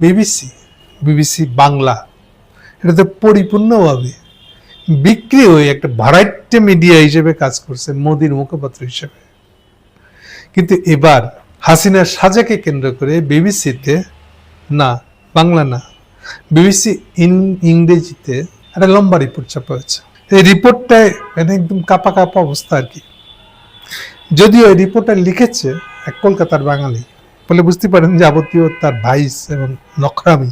BBC BBC Bangla, এটাতে পরিপূর্ণভাবে বিক্রি হয়ে একটা ভাড়াট্য মিডিয়া হিসেবে কাজ করছে মোদির মুখপাত্র হিসেবে। কিন্তু এবার হাসিনার সাজাকে কেন্দ্র করে বিবিসিতে, না, বাংলা না, বিবিসি ইন, ইংরেজিতে একটা লম্বা রিপোর্ট ছাপা হয়েছে। এই রিপোর্টটায় মানে একদম কাপা কাপা অবস্থা আর কি। যদিও এই রিপোর্টটা লিখেছে এক কলকাতার বাঙালি বলে বুঝতে পারেন যাবতীয় তার ভাইস এবং নখরামি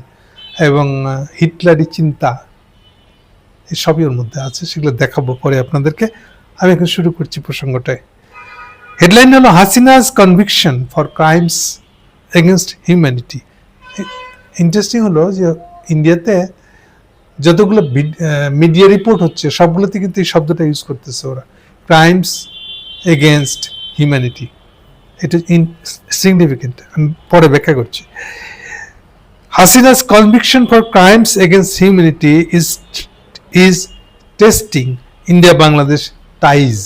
এবং হিটলারি চিন্তা এসবই ওর মধ্যে আছে, সেগুলো দেখাবো পরে আপনাদেরকে। আমি এখন শুরু করছি প্রসঙ্গটায় হেডলাইন হলো Hasina's conviction for crimes against humanity interesting হলো যে ইন্ডিয়াতে যতগুলো মিডিয়া রিপোর্ট হচ্ছে, সবগুলোতে কিন্তু এই শব্দটা ইউজ করতেছে ওরা। Crimes against humanity in significant আমি পরে ব্যাখ্যা করছি। Hasina's conviction for crimes against humanity is is testing India Bangladesh ties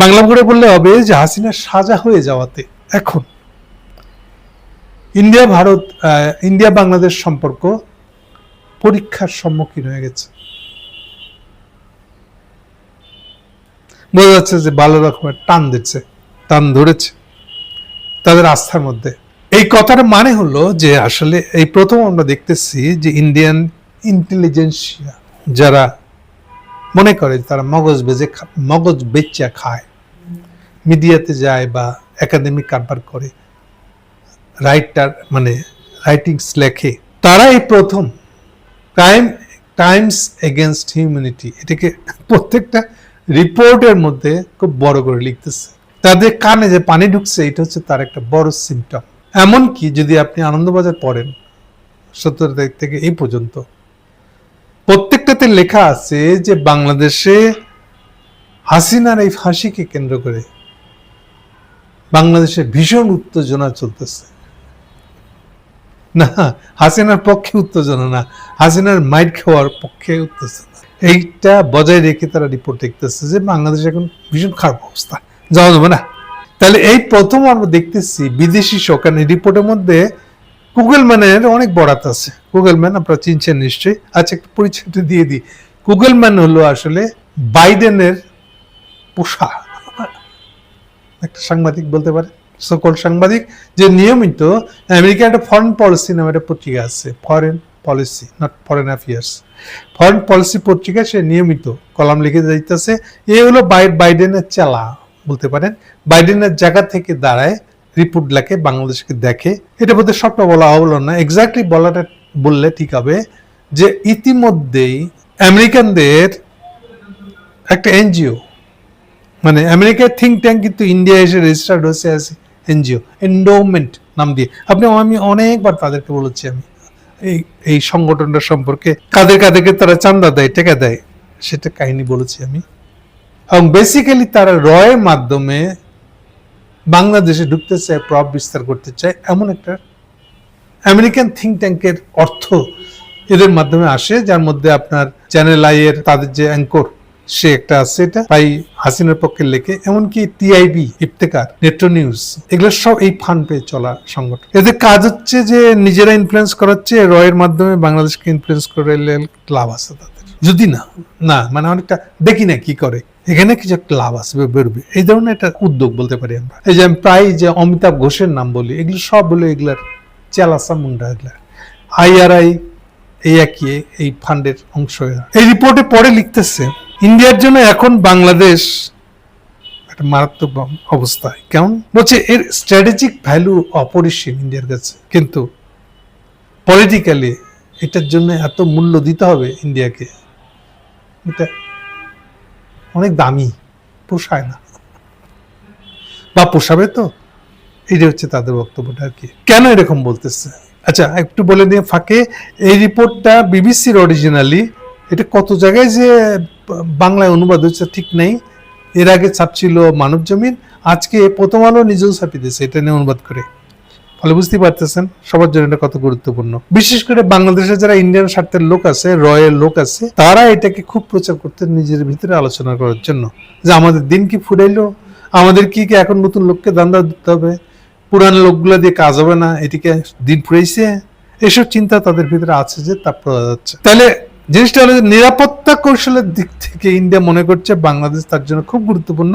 Bangla করে বললে হবে যে হাসিনা সাজা হয়ে যাওয়াতে। এখন ইন্ডিয়া ভারত ইন্ডিয়া বাংলাদেশ সম্পর্ক পরীক্ষার সম্মুখীন হয়ে গেছে। বোঝা যাচ্ছে যে ভালো রকমের টান দিচ্ছে। টান ধরেছে তাদের আস্থার মধ্যে। এই কথার মানে হলো যে আসলে এই প্রথম আমরা দেখতেছি যে ইন্ডিয়ান ইন্টেলিজেন্সিয়া যারা মনে করে তারা মগজ বেজে মগজ বেচা খায়, মিডিয়াতে যায় বা একাডেমিক কারবার করে রাইটার মানে রাইটিংস লেখে তারা এই প্রথম। ক্রাইম টাইমস এগেনস্ট হিউম্যানিটি এটাকে প্রত্যেকটা রিপোর্টের মধ্যে খুব বড় করে লিখতেছে। তাদের কানে যে পানি ঢুকছে, এটা হচ্ছে তার একটা বড় সিমটম এমনকি যদি আপনি আনন্দবাজার পড়েন, সত্তর তারিখ থেকে এই পর্যন্ত, প্রত্যেকটাতে লেখা আছে যে বাংলাদেশে হাসিনার এই ফাঁসিকে কেন্দ্র করে বাংলাদেশে ভীষণ উত্তেজনা চলতেছে। না, হাসিনার পক্ষে উত্তেজনা না, হাসিনার মাইট খাওয়ার পক্ষে উত্তেজনা। এইটা বজায় রেখে তারা রিপোর্ট দেখতেছে যে বাংলাদেশ এখন ভীষণ খারাপ অবস্থা। যাওয়া যাবে না। তাহলে এই প্রথম আমরা দেখতেছি বিদেশি সরকার রিপোর্টের মধ্যে গুগল ম্যানের অনেক বরাত আছে। গুগল ম্যান আপনারা চিনছেন নিশ্চয়ই। আচ্ছা একটু পরিচয়টা দিয়ে দিই। গুগল ম্যান হলো আসলে বাইডেনের পোষা। একটা সাংবাদিক বলতে পারে সকল সাংবাদিক, যে নিয়মিত আমেরিকার একটা ফরেন পলিসি নামে একটা পত্রিকা আছে foreign policy not foreign affairs foreign policy পত্রিকা সে নিয়মিত কলাম লিখে যাইতেছে। এ হলো বাই- বাইডেনের চেলা। বলতে পারেন। বাইডেনের জায়গা থেকে দাঁড়ায় রিপোর্ট লেখে বাংলাদেশকে দেখে। এটা বোধহয় সবটা বলা হলো না। এক্স্যাক্টলি বলাটা বললে ঠিক হবে যে ইতিমধ্যেই আমেরিকানদের একটা এনজিও মানে আমেরিকার থিঙ্ক ট্যাঙ্ক কিন্তু ইন্ডিয়া এসে রেজিস্টার্ড হয়েছে আছে এনজিও এন্ডোমেন্ট নাম দিয়ে। আপনি, আমি অনেকবার তাদেরকে বলেছি আমি, এই এই সংগঠনটা সম্পর্কে, কাদের, কাদেরকে তারা চান্দা দেয় টেকা দেয়, সেটা কাহিনী বলেছি আমি। এবং বেসিক্যালি তারা রয়ের মাধ্যমে বাংলাদেশে ঢুকতে চায়, প্রভাব বিস্তার করতে চায়, এমন একটা আমেরিকান থিঙ্ক ট্যাঙ্কের অর্থ এদের মাধ্যমে আসে, যার মধ্যে আপনার চ্যানেল আই এর তাদের যে অ্যাঙ্কর সে একটা আছে এটা তাই হাসিনার পক্ষে লেখে, এমনকি টিআইবি ইফতেকার নেট্রো নিউজ এগুলো সব এই ফান্ড পেয়ে চলা সংগঠন। এদের কাজ হচ্ছে যে নিজেরা ইনফ্লুয়েন্স করাচ্ছে রয়ের মাধ্যমে বাংলাদেশকে ইনফ্লুয়েন্স করে লাভ আছে তাদের। যদি না না মানে অনেকটা দেখি না কি করে। এখানে কিছু একটা লাভ আসবে বেরোবে। এই ধরনের একটা উদ্যোগ বলতে পারি আমরা। এই যে আমি প্রায় যে অমিতাভ ঘোষের নাম বলি, এগুলো সব হলো এগুলার চেলাসা মুন্ডা এগুলা। আইআরআই এই একই, এই ফান্ডের অংশ এই রিপোর্টে পরে লিখতেছে, ইন্ডিয়ার জন্য এখন বাংলাদেশ একটা মারাত্মক অবস্থায় কেমন? বলছে, এর স্ট্র্যাটেজিক ভ্যালু অপরিসীম ইন্ডিয়ার কাছে। কিন্তু পলিটিক্যালি এটার জন্য এত মূল্য দিতে হবে ইন্ডিয়াকে। এটা অনেক দামি, পোষায় না। বা পোষাবে তো? এটা হচ্ছে তাদের বক্তব্যটা আর কি। কেন এরকম বলতেছে? আচ্ছা একটু বলে নিয়ে ফাঁকে, এই রিপোর্টটা বিবিসির অরিজিনালি এটা কত জায়গায় যে বাংলায় অনুবাদ হচ্ছে ঠিক নেই। এর আগে ছাপছিল মানব জমিন আজকে প্রথম আলো নিজেও ছাপিয়ে দিয়েছে, এটা নিয়ে অনুবাদ করে। ফলে বুঝতেই পারতেছেন, সবার জন্য এটা কত গুরুত্বপূর্ণ। বিশেষ করে বাংলাদেশে যারা ইন্ডিয়ান স্বার্থের লোক আছে, রয়ের লোক আছে, তারা এটাকে খুব প্রচার করতে নিজের ভিতরে আলোচনা করার জন্য। যে আমাদের দিন কি ফুরাইলো, আমাদের কি কি এখন নতুন লোককে দান্দা দিতে হবে, পুরান লোকগুলো দিয়ে কাজ হবে না এটিকে দিন ফুরাইছে? এসব চিন্তা তাদের ভিতরে আছে যে তা পাওয়া যাচ্ছে। তাহলে জিনিসটা হলো নিরাপত্তা কৌশলের দিক থেকে ইন্ডিয়া মনে করছে বাংলাদেশ তার জন্য খুব গুরুত্বপূর্ণ,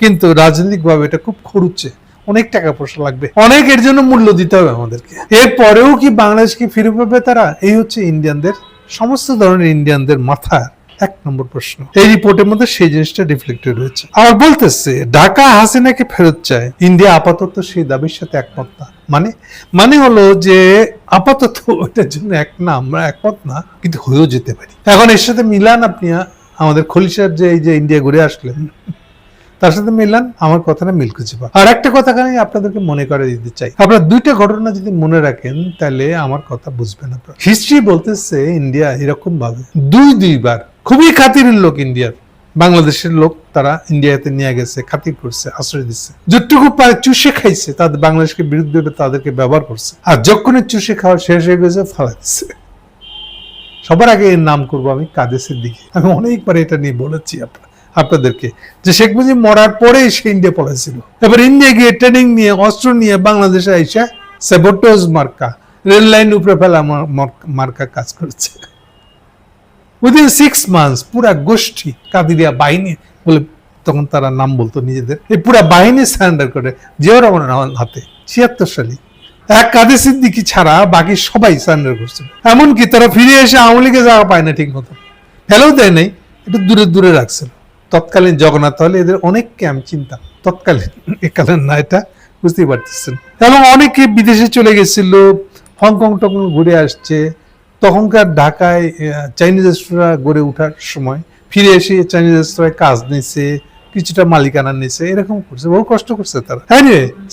কিন্তু রাজনৈতিকভাবে এটা খুব খরুচ্ছে অনেক টাকা পয়সা লাগবে। অনেক এর জন্য মূল্য দিতে হবে আমাদেরকে। এরপরেও কি বাংলাদেশকে ফিরে পাবে তারা? এই হচ্ছে ইন্ডিয়ানদের, সমস্ত ধরনের ইন্ডিয়ানদের মাথার এক নম্বর প্রশ্ন। এই রিপোর্টের মধ্যে সেই জিনিসটা রিফ্লেক্টেড হয়েছে। আর বলতেছে, ঢাকা হাসিনাকে ফেরত চায়। ইন্ডিয়া আপাতত সেই দাবির সাথে একমত না। মানে মানে হলো যে, আপাতত ওইটার জন্য এক না, আমরা একমত না, কিন্তু হয়েও যেতে পারি। এখন এর সাথে মিলান আপনি আমাদের খলিশার যে এই যে ইন্ডিয়া ঘুরে আসলেন তার সাথে মিলান আমার কথাটা মিল খুঁজে পান আর একটা কথা খানি আপনাদেরকে মনে করে দিতে চাই। আপনার দুইটা ঘটনা যদি মনে রাখেন, তাহলে আমার কথা বুঝবেন আপনারা। হিস্ট্রি বলতেছে ইন্ডিয়া এরকম ভাবে। দুই দুইবার। খুবই খাতিরের লোক ইন্ডিয়ার। বাংলাদেশের লোক তারা ইন্ডিয়াতে নিয়ে গেছে, খাতির করছে, আশ্রয় দিচ্ছে। যতটুকু পারে চুষে খাইছে, তাদের বাংলাদেশকে বিরুদ্ধে তাদেরকে ব্যবহার করছে। আর যখনই চুষে খাওয়া শেষ হয়ে গেছে ফালা দিচ্ছে। সবার আগে এর নাম করব আমি কাদেসের দিকে আমি অনেকবার এটা নিয়ে বলেছি আপনার আপনাদেরকে, যে শেখ মুজিব মরার পরে সে ইন্ডিয়া পড়েছিল এবার ইন্ডিয়া গিয়ে ট্রেনিং নিয়ে, অস্ত্র নিয়ে বাংলাদেশে আইসা সেবোটোজ মার্কা, রেল লাইন উপরে ফেলা মার- মার- মার্কা কাজ করেছে। উইদিন সিক্স মান্থস পুরা গোষ্ঠী কাদিরিয়া বাহিনী বলে তখন তারা নাম বলতো নিজেদের, এই পুরা বাহিনী সারেন্ডার করে হাতে, ছিয়াত্তর সালে। এক কাদের সিদ্দিকি ছাড়া বাকি সবাই সারেন্ডার করছে এমনকি তারা ফিরে এসে আওয়ামী লীগে যাওয়া পায় না ঠিক মতো ফেলেও দেয় নাই, একটু দূরে দূরে রাখছিল। তৎকালীন জগন্নাথ হলে এদের অনেককে আমি চিন্তাম, তৎকালীন। একালের না এটা বুঝতেই পারতেছেন। এবং অনেকে বিদেশে চলে গেছিল, হংকং টং ঘুরে আসছে। তখনকার ঢাকায় চাইনিজ রেস্তোরাঁ গড়ে ওঠার সময়, ফিরে এসে চাইনিজ রেস্তোরাঁয় কাজ নিছে, কিছুটা মালিকানা নিছে, এরকম করছে, বহু কষ্ট করছে তারা। হ্যাঁ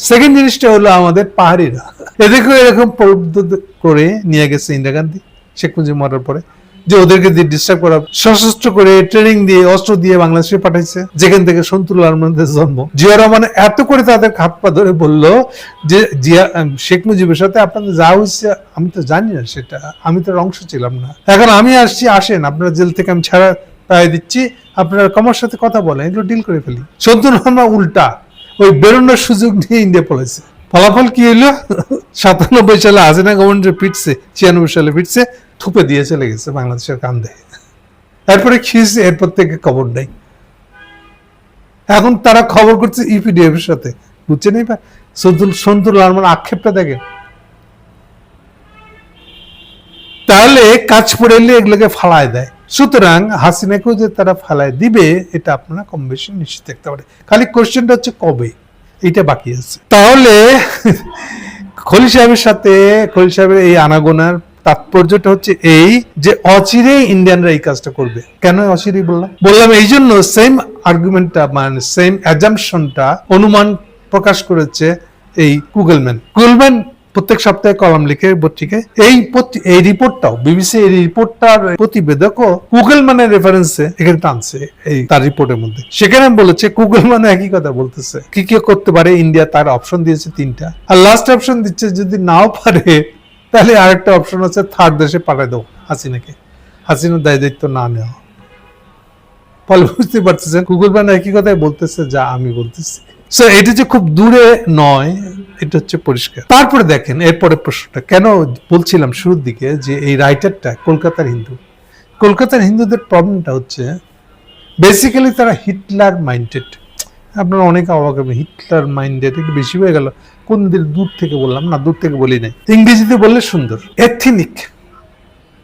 সেকেন্ড জিনিসটা হলো আমাদের পাহাড়িরা। এদেরকে এরকম পদ্ধতি করে নিয়ে গেছে ইন্দিরা গান্ধী, শেখ মুজিব মরার পরে। যে ওদেরকে দিয়ে ডিস্টার্ব করা, সশস্ত্র করে ট্রেনিং দিয়ে অস্ত্র দিয়ে বাংলাদেশে পাঠাইছে, যেখান থেকে সন্তুল আহমেদের জন্ম। জিয়া রহমান এত করে তাদের হাত পা ধরে বলল যে, জিয়া শেখ মুজিবের সাথে আপনাদের যা হয়েছে, আমি তো জানি না সেটা, আমি তো অংশ ছিলাম না। এখন আমি আসছি, আসেন, আপনারা জেল থেকে আমি ছাড়া পাই দিচ্ছি, আপনারা কমার সাথে কথা বলেন, এগুলো ডিল করে ফেলি। সন্তুল রহমান উল্টা, ওই বেরোনোর সুযোগ নিয়ে ইন্ডিয়া পড়েছে ফলাফল কি হইল? সাতানব্বই সালে হাসিনা গভর্নমেন্ট ফিরছে ছিয়ানব্বই সালে ফিরছে থুপে দিয়ে চলে গেছে বাংলাদেশের কান্দে। এরপরে খিয়েছে এরপর থেকে খবর নেই। এখন তারা খবর করছে ইপিডিএফ এর সাথে। বুঝছে নেই সন্তুল সন্তুল রহমান আক্ষেপটা দেখেন। তাহলে কাজ পড়ে এলে এগুলোকে ফালায় দেয়। সুতরাং হাসিনাকেও যে তারা ফালায় দিবে, এটা আপনারা কম বেশি নিশ্চিত থাকতে পারে খালি কোশ্চেনটা হচ্ছে কবে? এটা বাকি আছে। তাহলে খলি সাহেবের সাথে খলি সাহেবের এই আনাগোনার তাৎপর্যটা হচ্ছে এই যে অচিরে ইন্ডিয়ানরা এই কাজটা করবে। কেন অচিরে বললাম? বললাম এই জন্য সেম আর্গুমেন্টটা মানে সেম অ্যাজামশনটা অনুমান প্রকাশ করেছে এই গুগলম্যান গুগলম্যান প্রত্যেক সপ্তাহে কলাম লিখে পত্রিকায়। এই এই রিপোর্টটাও বিবিসি এই রিপোর্টটার প্রতিবেদকও গুগল মানে রেফারেন্সে এখানে টানছে এই তার রিপোর্টের মধ্যে। সেখানে বলেছে গুগল মানে একই কথা বলতেছে। কি কি করতে পারে? ইন্ডিয়া তার অপশন দিয়েছে তিনটা। আর লাস্ট অপশন দিচ্ছে যদি নাও পারে তাহলে আরেকটা অপশন আছে থার্ড দেশে পাঠায় দাও, হাসিনাকে। হাসিনার দায় দায়িত্ব না নেওয়া। ফলে বুঝতে পারতেছেন গুগল ম্যান একই কথাই বলতেছে, যা আমি বলতেছি। সো এটা যে খুব দূরে নয়, এটা হচ্ছে পরিষ্কার। তারপরে দেখেন এরপরে প্রশ্নটা, কেন বলছিলাম শুরুর দিকে যে এই রাইটারটা কলকাতার হিন্দু? কলকাতার হিন্দুদের প্রবলেমটা হচ্ছে বেসিক্যালি তারা হিটলার মাইন্ডেড আপনারা অনেক অবাক হবেন হিটলার মাইন্ডেড একটু বেশি হয়ে গেল। কোন দিন দূর থেকে বললাম? না, দূর থেকে বলি নাই। ইংরেজিতে বললে সুন্দর। এথনিক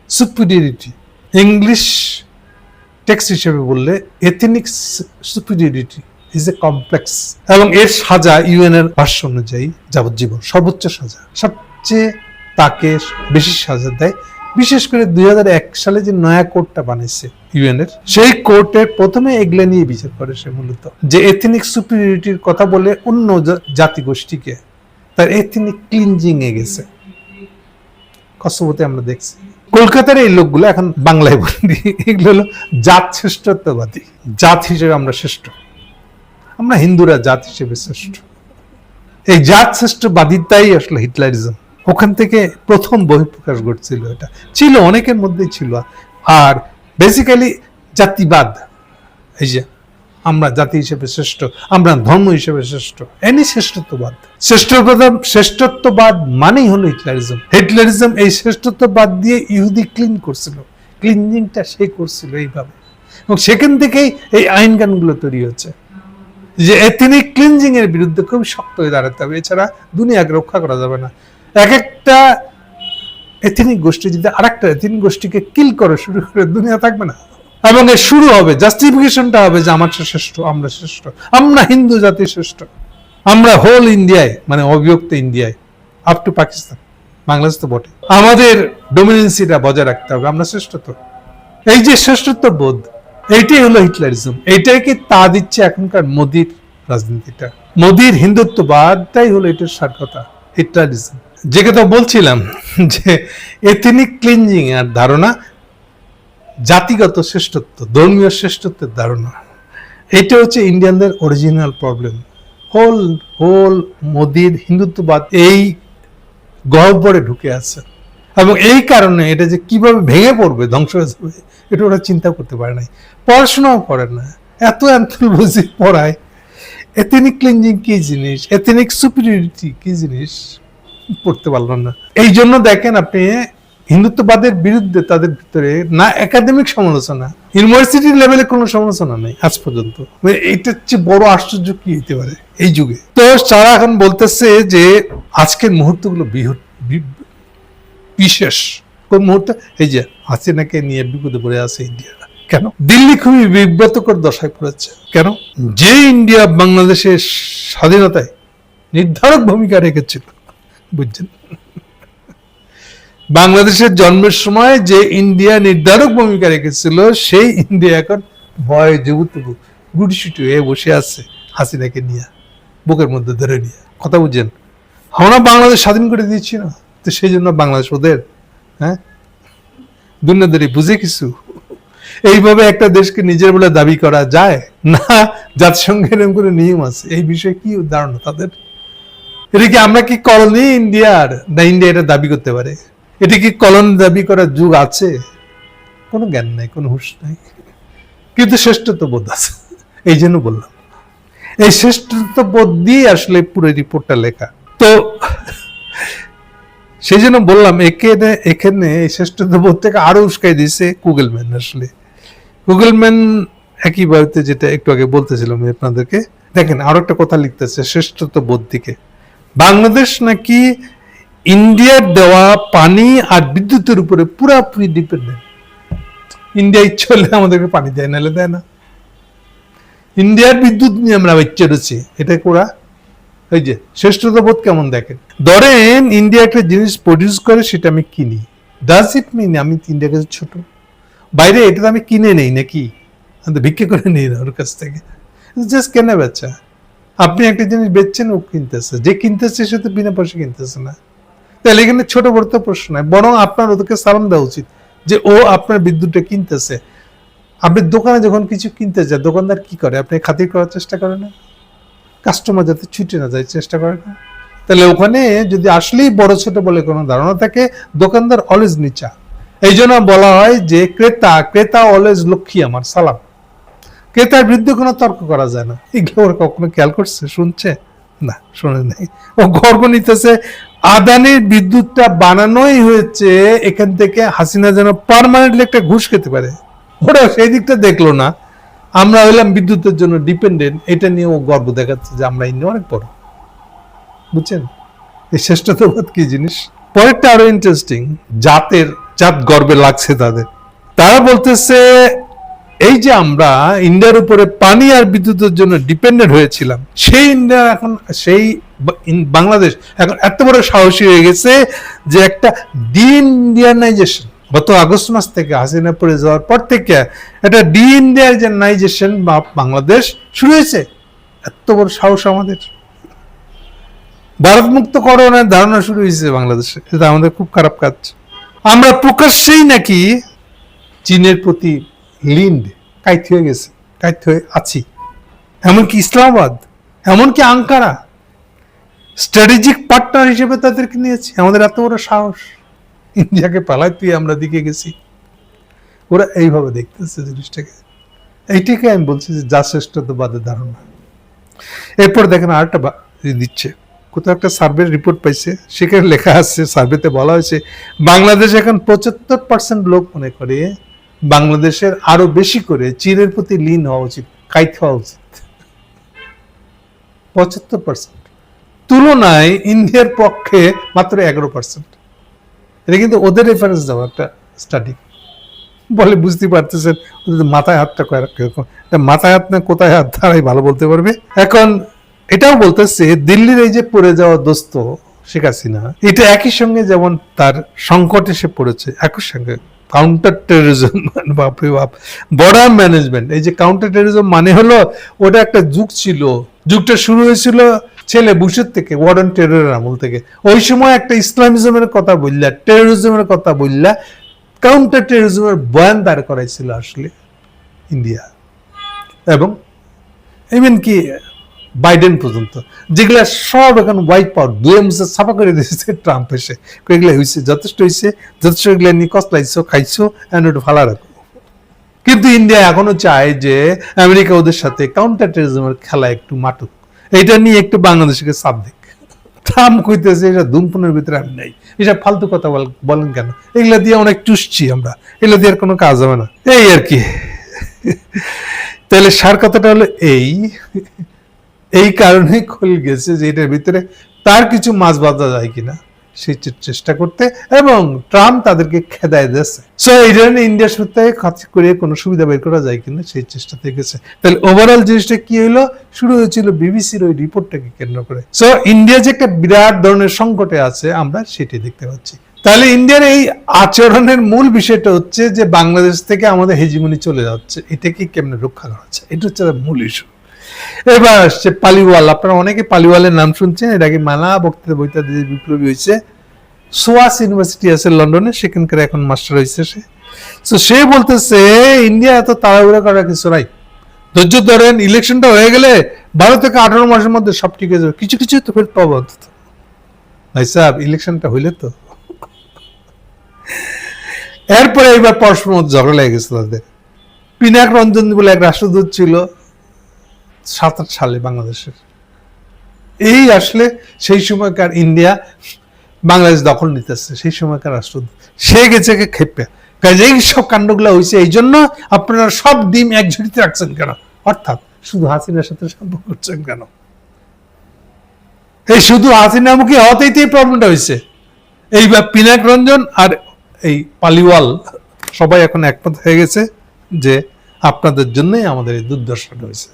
সুপিরিয়রিটি ইংলিশ টেক্সট হিসেবে বললে ethnic superiority is a complex এবং এর সাজা ইউএন এর ভাষ্য অনুযায়ী যাবজ্জীবন সর্বোচ্চ সাজা। সবচেয়ে তাকে বেশি সাজা দেয় বিশেষ করে দুই হাজার এক সালে যে নয়া কোর্টটা বানিয়েছে সেই কোর্টের প্রথমে এগুলো নিয়ে বিচার করে সে মূলত। যে এথনিক সুপিরিয়রিটির কথা বলে অন্য জাতিগোষ্ঠীকে তার এথনিক ক্লিনজিং এ গেছে। কসবতে আমরা দেখছি। কলকাতার এই লোকগুলো এখন বাংলায় বলি এগুলো হলো জাত শ্রেষ্ঠত্ববাদী। জাত হিসেবে আমরা শ্রেষ্ঠ। আমরা হিন্দুরা জাত হিসেবে শ্রেষ্ঠ। এই জাত শ্রেষ্ঠবাদিতাই আসলে হিটলারিজম। ওখান থেকে প্রথম বহিঃপ্রকাশ ঘটছিল এটা। ছিল, অনেকের মধ্যেই ছিল। আর বেসিক্যালি জাতিবাদ, এই যে আমরা জাতি হিসেবে শ্রেষ্ঠ, আমরা ধর্ম হিসেবে শ্রেষ্ঠ, এনি শ্রেষ্ঠত্ববাদ। শ্রেষ্ঠত্ববাদ শ্রেষ্ঠত্ববাদ মানেই হলো হিটলারিজম। হিটলারিজম এই শ্রেষ্ঠত্ববাদ দিয়ে ইহুদি ক্লিন করছিল। ক্লিনজিংটা সে করছিল এইভাবে। এবং সেখান থেকেই এই আইন গানগুলো তৈরি হচ্ছে। যে এথনিক ক্লিনজিং এর বিরুদ্ধে খুব শক্ত হয়ে দাঁড়াতে হবে। এছাড়া দুনিয়াকে রক্ষা করা যাবে না। এক একটা এথনিক গোষ্ঠী যদি আরেকটা এথনিক গোষ্ঠীকে কিল করে, শুরু করে, দুনিয়া থাকবে না। এবং এর শুরু হবে জাস্টিফিকেশনটা হবে যে আমার শ্রেষ্ঠ, আমরা শ্রেষ্ঠ, আমরা হিন্দু জাতি শ্রেষ্ঠ, আমরা হোল ইন্ডিয়ায় মানে অবিভক্ত ইন্ডিয়ায় আপ টু পাকিস্তান বাংলাদেশ তো বটে আমাদের ডোমিনেন্সিটা বজায় রাখতে হবে, আমরা শ্রেষ্ঠ তো। এই যে শ্রেষ্ঠত্ব বোধ, এইটাই হলো হিটলারিজম, এইটাই কি তা দিচ্ছে এখনকার মোদির রাজনীতিটা। মোদির হিন্দুত্ববাদটাই হলো এটার সার কথা হিটলারিজম। যে কথা বলছিলাম যে এথেনিক ক্লিনজিং আর ধারণা জাতিগত শ্রেষ্ঠত্ব, ধর্মীয় শ্রেষ্ঠত্বের ধারণা। এটা হচ্ছে ইন্ডিয়ানদের অরিজিনাল প্রবলেম হোল হোল মোদির হিন্দুত্ববাদ এই গহ্বরে ঢুকে আছে। এবং এই কারণে এটা যে কীভাবে ভেঙে পড়বে, ধ্বংস হয়ে যাবে, এটা ওরা চিন্তা করতে পারে নাই। পড়াশোনাও করে না। এত অ্যান্থ্রোলজি পড়ায়। এথেনিক ক্লিনজিং কি জিনিস? এথেনিক সুপিরিয়রিটি কি জিনিস? পড়তে পারলাম না। এই জন্য দেখেন আপনি, হিন্দুত্ববাদের বিরুদ্ধে তাদের ভিতরে না একাডেমিক সমালোচনা ইউনিভার্সিটি লেভেলে কোনো সমালোচনা নেই আজ পর্যন্ত। মানে এইটার চেয়ে বড় আশ্চর্য কি হতে পারে এই যুগে? তো তারা এখন বলতেছে যে আজকের মুহূর্তগুলো বিশেষ। কোন মুহূর্তে? এই যে হাসিনাকে নিয়ে বিপদে পড়ে আছে ইন্ডিয়া কেন? দিল্লি খুবই বিব্রতকর দশায় পড়েছে। কেন? যে ইন্ডিয়া বাংলাদেশের স্বাধীনতায় নির্ধারক ভূমিকা রেখেছিল। বুঝছেন? বাংলাদেশের জন্মের সময় যে ইন্ডিয়া নির্ধারক ভূমিকা রেখেছিল, সেই ইন্ডিয়া এখন ভয় যুবতবু গুটিসুটি হয়ে বসে আছে হাসিনাকে নিয়ে, বুকের মধ্যে ধরে নিয়ে। কথা বুঝছেন? আমরা বাংলাদেশ স্বাধীন করে দিচ্ছি না তো সেই জন্য বাংলাদেশ ওদের হ্যাঁ? দুনিয়াদারি বুঝে কিছু? এইভাবে একটা দেশকে নিজের বলে দাবি করা যায়? না, জাতিসংঘের এরকম করে নিয়ম আছে? এই বিষয়ে কি ধারণা তাদের? এটা কি আমরা কি কলোনি ইন্ডিয়ার? না, ইন্ডিয়া এটা দাবি করতে পারে। এটা কি কলোনি দাবি করার যুগ আছে? কোনো জ্ঞান নাই, কোনো হুশ নাই। কিন্তু শ্রেষ্ঠত্ব বোধ আছে। এই জন্য বললাম। এই শ্রেষ্ঠত্ব বোধ দিয়ে আসলে পুরো রিপোর্টটা লেখা। তো, সেই জন্য বললাম এখানে এখানে এই শ্রেষ্ঠত্ব বোধ থেকে আরও উস্কাই দিয়েছে গুগল ম্যান আসলে। গুগল ম্যান একই বাড়িতে যেটা একটু আগে বলতেছিলাম আপনাদেরকে। দেখেন, আরও একটা কথা লিখতেছে শ্রেষ্ঠত্ব বোধ দিকে। বাংলাদেশ নাকি ইন্ডিয়ার দেওয়া পানি আর বিদ্যুতের উপরে পুরাপুরি ডিপেন্ডেন্ট ইন্ডিয়া ইচ্ছে হলে আমাদেরকে পানি দেয়, নাহলে দেয় না। ইন্ডিয়ার বিদ্যুৎ নিয়ে আমরা বাচ্চা রয়েছি, এটা করা এই যে শ্রেষ্ঠতা বোধ কেমন দেখেন? ধরেন ইন্ডিয়া একটা জিনিস প্রডিউস করে, সেটা আমি কিনি। ডাজ ইট মিন আমি ইন্ডিয়ার কাছে ছোট? বাইরে এটা তো আমি কিনে নেই নাকি? আমি ভিক্ষে করে নেই না ওর কাছ থেকে। জাস্ট কেনা বেচা। আপনি একটা জিনিস বেচছেন, ও কিনতেছে। যে কিনতেছে, সে তো বিনা পয়সা কিনতেছে না। তাহলে এখানে ছোট বড় তো প্রশ্ন নয়, বরং আপনার ওদেরকে সালাম দেওয়া উচিত যে, ও আপনার বিদ্যুৎটা কিনতেছে। আপনি দোকানে যখন কিছু কিনতে যায় দোকানদার কি করে? আপনি খাতির করার চেষ্টা করে না? কাস্টমার যাতে ছুটে না যায়, চেষ্টা করে না? তাহলে ওখানে যদি আসলেই বড় ছোট বলে কোনো ধারণা থাকে, দোকানদার অলওয়েজ নিচা। এই জন্য বলা হয় যে, ক্রেতা ক্রেতা অলওয়েজ লক্ষ্মী আমার, সালাম। ক্রেতার বিরুদ্ধে কোনো তর্ক করা যায় না। এগুলো ওরা কখনো খেয়াল করছে? শুনছে? না, শুনে নাই। ও গর্ব নিতেছে, আদানির বিদ্যুৎটা বানানোই হয়েছে, এখান থেকে হাসিনা যেন পার্মানেন্টলি একটা ঘুষ খেতে পারে। ওরা সেই দিকটা দেখল না। আমরা হইলাম বিদ্যুতের জন্য ডিপেন্ডেন্ট এটা নিয়ে ও গর্ব দেখাচ্ছে যে আমরা ইন্ডিয়া অনেক বড়। বুঝছেন? এই শ্রেষ্ঠতাবাদ কি জিনিস? পরেরটা আরও ইন্টারেস্টিং জাতের, জাত গর্বে লাগছে তাদের। তারা বলতেছে যে আমরা ইন্ডিয়ার উপরে পানি আর বিদ্যুতের জন্য ডিপেন্ডেন্ট হয়েছিলাম, সেই ইন্ডিয়া এখন, সেই বাংলাদেশ এখন এত বড় সাহসী হয়ে গেছে যে একটা ডি ইন্ডিয়ানাইজেশন গত আগস্ট মাস থেকে হাসিনা পড়ে যাওয়ার পর থেকে একটা ডি ইন্ডিয়ানাইজেশন বা বাংলাদেশ শুরু হয়েছে। এত বড় সাহস আমাদের। ভারত মুক্ত করণের ধারণা শুরু হয়েছে বাংলাদেশে, এটা আমাদের খুব খারাপ কাজ। আমরা প্রকাশ্যেই নাকি চীনের প্রতি লিন্ড কাইত হয়ে গেছে কাইত হয়ে আছি। এমনকি ইসলামাবাদ, এমনকি আঙ্কারা স্ট্র্যাটেজিক পার্টনার হিসেবে তাদেরকে নিয়েছি। আমাদের এত বড় সাহস। ইন্ডিয়াকে পালাই তুই, আমরা দিকে গেছি। ওরা এইভাবে দেখতেছে জিনিসটাকে। এইটাকে আমি বলছি যে যা শ্রেষ্ঠত্ববাদের ধারণা। এরপর দেখেন আরেকটা দিচ্ছে। কোথাও একটা সার্ভে রিপোর্ট পাইছে। সেখানে লেখা আছে সার্ভেতে বলা হয়েছে, বাংলাদেশ এখন পঁচাত্তর পার্সেন্ট লোক মনে করে বাংলাদেশের আরও বেশি করে চীনের প্রতি লীন হওয়া উচিত কাইত হওয়া উচিত। পঁচাত্তর পার্সেন্ট তুলনায় ইন্ডিয়ার পক্ষে মাত্র এগারো পার্সেন্ট এটা কিন্তু ওদের রেফারেন্স দেওয়া একটা স্টাডি বলে বুঝতে পারতেছেন, ওদের মাথায় হাতটা কীরকম? মাথায় হাত না কোথায় হাত, তারাই ভালো বলতে পারবে। এখন এটাও বলতেছে, দিল্লির এই যে পড়ে যাওয়া দোস্ত শেখ হাসিনা, এটা একই সঙ্গে যেমন তার সংকট এসে পড়েছে, একই সঙ্গে কাউন্টার টেরোরিজম বাপরে বাপ বর্ডার ম্যানেজমেন্ট এই যে কাউন্টার টেরোরিজম মানে হলো, ওটা একটা যুগ ছিল। যুগটা শুরু হয়েছিল ছেলে বুশের থেকে ওয়ার্ডন টেররের আমল থেকে। ওই সময় একটা ইসলামিজমের কথা বললা টেরোরিজমের কথা বললা কাউন্টার টেরোরিজমের বয়ান দাঁড় করাইছিল আসলে ইন্ডিয়া। এবং ইভেন কি বাইডেন পর্যন্ত। যেগুলা সব এখন হোয়াইট দুয়ে মুছে ছাপা করে দিয়েছে ট্রাম্প এসে। এগুলা হয়েছে যথেষ্ট হয়েছে যথেষ্ট এগুলা নিয়ে কসলাইছো, খাইছো এন্ড ওটা ফালা রাখো। কিন্তু ইন্ডিয়া এখনও চায় যে আমেরিকা ওদের সাথে কাউন্টার টেরিজমের খেলা একটু মাটুক। এটা নিয়ে একটু বাংলাদেশকে চাপ দিক। ট্রাম্প কইতেছে, এটা ধূমপানের ভিতরে আমি নাই। এটা ফালতু কথা বল- বলেন কেন? এগুলা দিয়ে অনেক চুষছি আমরা। এগুলা দিয়ে আর কোনো কাজ হবে না। এই আর কি। তাহলে সার কথাটা হলো এই এই কারণেই খোল গেছে যে এটার ভিতরে তার কিছু মাছ বাঁধা যায় কিনা সেই চেষ্টা করতে এবং ট্রাম্প তাদেরকে খেদায় দিয়েছে। সো এই জন্য ইন্ডিয়ার সাথে খাতি করে কোনো সুবিধা বের করা যায় কিনা, সেই চেষ্টাতে গেছে। তাহলে ওভারঅল জিনিসটা কি হলো শুরু হয়েছিল বিবিসির ওই রিপোর্টটাকে কেন্দ্র করে। সো ইন্ডিয়া যে একটা বিরাট ধরনের সংকটে আছে, আমরা সেটি দেখতে পাচ্ছি। তাহলে ইন্ডিয়ার এই আচরণের মূল বিষয়টা হচ্ছে যে বাংলাদেশ থেকে আমাদের হেজিমনি চলে যাচ্ছে। এটাকে কেমনে রক্ষা করা হচ্ছে এটা হচ্ছে মূল ইস্যু এবার আসছে পালিওয়াল। আপনারা অনেকে পালিওয়ালের নাম শুনছেন এটা আগে মালা, বক্তৃতা বইটা দিয়ে বিপ্লবী হয়েছে। সোয়াস ইউনিভার্সিটি আছে লন্ডনে, সেখানকার এখন মাস্টার হয়েছে সে। তো সে বলতেছে, ইন্ডিয়া এত তাড়াহুড়া করার কিছু নাই। ধৈর্য ধরেন, ইলেকশনটা হয়ে গেলে বারো থেকে আঠারো মাসের মধ্যে সব ঠিক হয়ে যাবে। কিছু কিছু তো ফেরত পাবো অন্তত। ভাই সাহেব, ইলেকশনটা হইলে তো। এরপরে এবার পরস্পর মধ্যে ঝগড়া লেগে গেছে তাদের। পিনাক রঞ্জন বলে এক রাষ্ট্রদূত ছিল। সাতাশ সালে বাংলাদেশের। এই আসলে সেই সময়কার ইন্ডিয়া বাংলাদেশ দখল নিতেছে, সেই সময়কার রাষ্ট্রদূত সে গেছে খেপে। কাজে এই সব কাণ্ডগুলো হয়েছে এই জন্য আপনারা সব ডিম এক ঝুড়িতে রাখছেন কেন? অর্থাৎ শুধু হাসিনার সাথে সম্পর্ক করছেন কেন? এই শুধু হাসিনামুখী হতেই তো এই প্রবলেমটা হয়েছে এইবার পিনাক রঞ্জন আর এই পালিওয়াল সবাই এখন একমত হয়ে গেছে যে আপনাদের জন্যই আমাদের এই দুর্দশাটা হয়েছে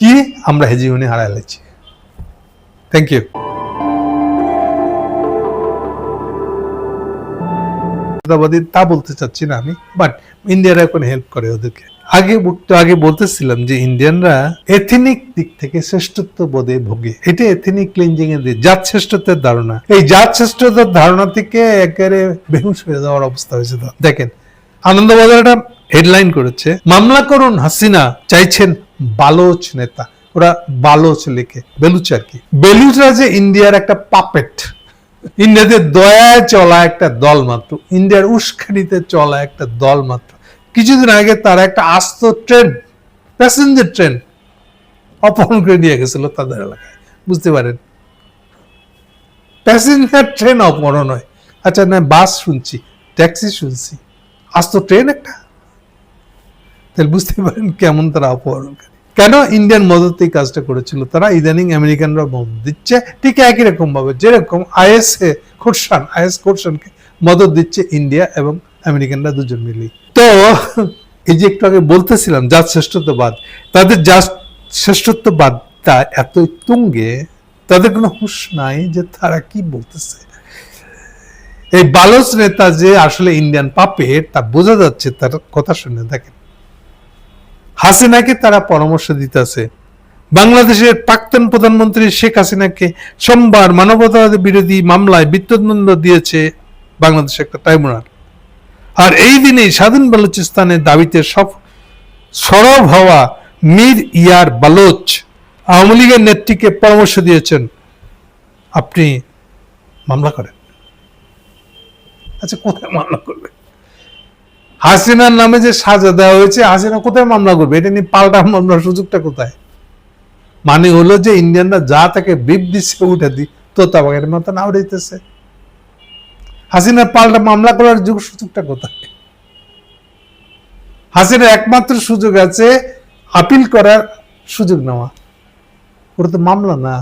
কি আমরা হেজিমনি হারাই লাইছি। থ্যাংক ইউ তা বলতে চাচ্ছি না আমি বাট ইন্ডিয়ারা এখন হেল্প করে ওদেরকে। আগে একটু আগে বলতেছিলাম যে ইন্ডিয়ানরা এথেনিক দিক থেকে শ্রেষ্ঠত্ব বোধে ভোগে। এটা এথেনিক ক্লিনজিং এর দিক জাত শ্রেষ্ঠত্বের ধারণা। এই জাত শ্রেষ্ঠত্বের ধারণা থেকে একেবারে বেহুশ হয়ে যাওয়ার অবস্থা হয়েছে দেখেন আনন্দবাজার একটা হেডলাইন করেছে মামলা করুন হাসিনা চাইছেন বালোচ নেতা। ওরা বালোচ লেখে, বেলুচ আর কি। বেলুচরা যে ইন্ডিয়ার একটা পাপেট ইন্ডিয়াতে দয়ায় চলা একটা দল মাত্র, ইন্ডিয়ার উস্কানিতে চলা একটা দল মাত্র। কিছুদিন আগে তারা একটা আস্ত ট্রেন, প্যাসেঞ্জার ট্রেন অপহরণ করে নিয়ে গেছিল তাদের এলাকায়, বুঝতে পারেন। প্যাসেঞ্জার ট্রেন অপহরণ হয়। আচ্ছা না, বাস শুনছি, ট্যাক্সি শুনছি। আস্ত ট্রেন একটা? তাহলে বুঝতে পারেন কেমন তারা অপহরণকারী কেন ইন্ডিয়ান মদত এই কাজটা করেছিল? তারা ইদানিং আমেরিকানরা মদত দিচ্ছে। ঠিক একই রকম ভাবে যেরকম আইএস এ খোরসান আইএস খোরসানকে মদত দিচ্ছে ইন্ডিয়া এবং আমেরিকানরা দুজন মিলেই। তো এই যে একটু আগে বলতেছিলাম, জাত শ্রেষ্ঠত্ববাদ, তাদের জাত শ্রেষ্ঠত্ববাদটা এতই তুঙ্গে, তাদের কোনো হুঁশ নাই যে তারা কি বলতেছে। এই বালস নেতা যে আসলে ইন্ডিয়ান পাপেট তা বোঝা যাচ্ছে, তার কথা শুনে দেখেন। হাসিনাকে তারা পরামর্শ দিতেছে। বাংলাদেশের প্রাক্তন প্রধানমন্ত্রী শেখ হাসিনাকে সোমবার মানবতাবাদ বিরোধী মামলায় মৃত্যুদণ্ড দিয়েছে বাংলাদেশ একটা ট্রাইব্যুনাল। আর এই দিনেই স্বাধীন বালুচিস্তানের দাবিতে সব সরব হওয়া মীর ইয়ার বালোচ আওয়ামী লীগের নেত্রীকে পরামর্শ দিয়েছেন। আপনি মামলা করেন। আচ্ছা কোথায় মামলা করবেন হাসিনার নামে যে সাজা দেওয়া হয়েছে, হাসিনা কোথায় মামলা করবে? এটা নিয়ে পাল্টা মামলার সুযোগটা কোথায়? মানে হলো যে ইন্ডিয়ানরা যা তাকে বিপ দিচ্ছে, উঠে দি তো তাবাগের মতো না উঠাইতেছে হাসিনার পাল্টা মামলা করার যুগ সুযোগটা কোথায়? হাসিনার একমাত্র সুযোগ আছে আপিল করার সুযোগ নেওয়া। ওটা তো মামলা না।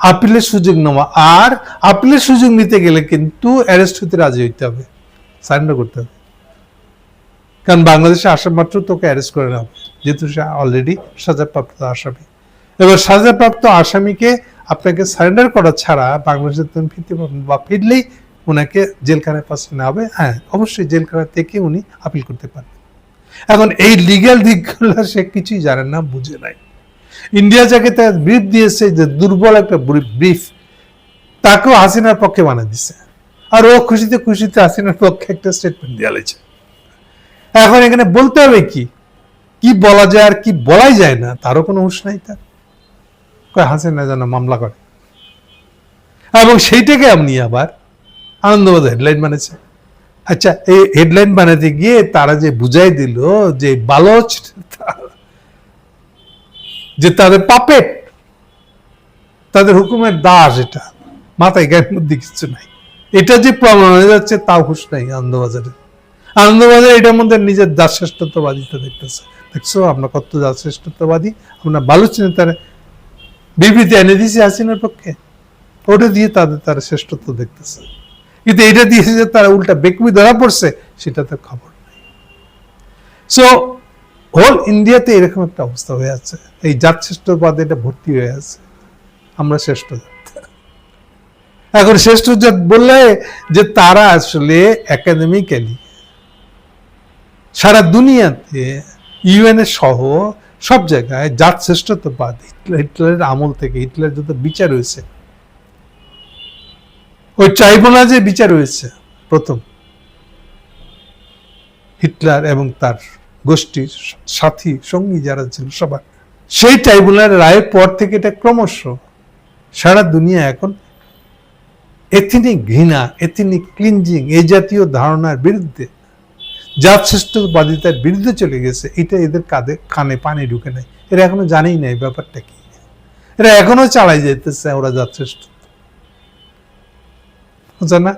আপিলের সুযোগ নেওয়া। আর আপিলের সুযোগ নিতে গেলে কিন্তু অ্যারেস্ট হতে রাজি হইতে হবে। সারেন্ডার করতে হবে। কারণ বাংলাদেশে আসা মাত্র তোকে অ্যারেস্ট করে নেওয়া যেহেতু সে অলরেডি সাজাপ্রাপ্ত আসামি। এবার সাজাপ্রাপ্ত আসামিকে আপনাকে সারেন্ডার করা ছাড়া বাংলাদেশে তুমি ফিরতে পারবেন বা ফিরলেই ওনাকে জেলখানায় পাশে নেওয়া হবে। হ্যাঁ অবশ্যই জেলখানা থেকে উনি আপিল করতে পারবেন। এখন এই লিগ্যাল দিকগুলো সে কিছুই জানে না, বুঝে নাই। ইন্ডিয়া যাকে তার ব্রিফ দিয়েছে যে দুর্বল একটা ব্রিফ তাকেও হাসিনার পক্ষে বানিয়ে দিছে। আর ও খুশিতে খুশিতে হাসিনার পক্ষে একটা স্টেটমেন্ট দিয়ে আলেছে এখন এখানে বলতে হবে কি? কি বলা যায় আর কি বলাই যায় না, তারও কোনো হুঁশ নাই তার। হাসিনা যেন মামলা করে। এবং সেইটাকে আপনি আবার আনন্দবাদ হেডলাইন বানিয়েছে। আচ্ছা এই হেডলাইন বানাতে গিয়ে তারা যে বুঝাই দিল যে বালচ যে তাদের পাপেট তাদের হুকুমের দাস এটা। মাথায় গায়ের মধ্যে কিছু নাই। এটা যে প্রমাণ হয়ে যাচ্ছে, তাও হুশ নাই আনন্দবাজারে। আনন্দবাজার এটার মধ্যে নিজের দাস শ্রেষ্ঠত্ববাদিতা দেখতেছে। দেখছ, আমরা কত দাস শ্রেষ্ঠত্ববাদী আমরা বালুচ নেতার বিবৃতি এনে দিয়েছি হাসিনার পক্ষে। ওটা দিয়ে তাদের, তারা শ্রেষ্ঠত্ব দেখতেছে। কিন্তু এটা দিয়ে যে তারা উল্টা বেকমি ধরা পড়ছে সেটা তো খবর নেই। সো হোল ইন্ডিয়াতে এরকম একটা অবস্থা হয়ে আছে। এই জাত শ্রেষ্ঠবাদ এটা ভর্তি হয়ে আছে। আমরা শ্রেষ্ঠ এখন শ্রেষ্ঠ জাত বললে যে তারা আসলে একাডেমিক্যালি সারা দুনিয়াতে ইউএন এর সহ সব জায়গায় জাত শ্রেষ্ঠত্ববাদ হিটলার- হিটলারের আমল থেকে হিটলার যত বিচার হয়েছে, ওই ট্রাইব্যুনাল যে বিচার হয়েছে প্রথম, হিটলার এবং তার গোষ্ঠীর সাথী, সঙ্গী যারা ছিল সবার, সেই ট্রাইব্যুনাল রায়ের পর থেকে এটা ক্রমশ সারা দুনিয়া এখন এথিনিক ঘৃণা এথিনিক ক্লিনজিং এই জাতীয় ধারণার বিরুদ্ধে জাত শ্রেষ্ঠবাদিতার বিরুদ্ধে চলে গেছে। এটা এদের কাঁধে, কানে, পানি ঢুকে নেয় এরা এখনও জানেই না এই ব্যাপারটা কি। এরা এখনও চালাই যেতেছে ওরা জাত শ্রেষ্ঠ। বুঝছে না?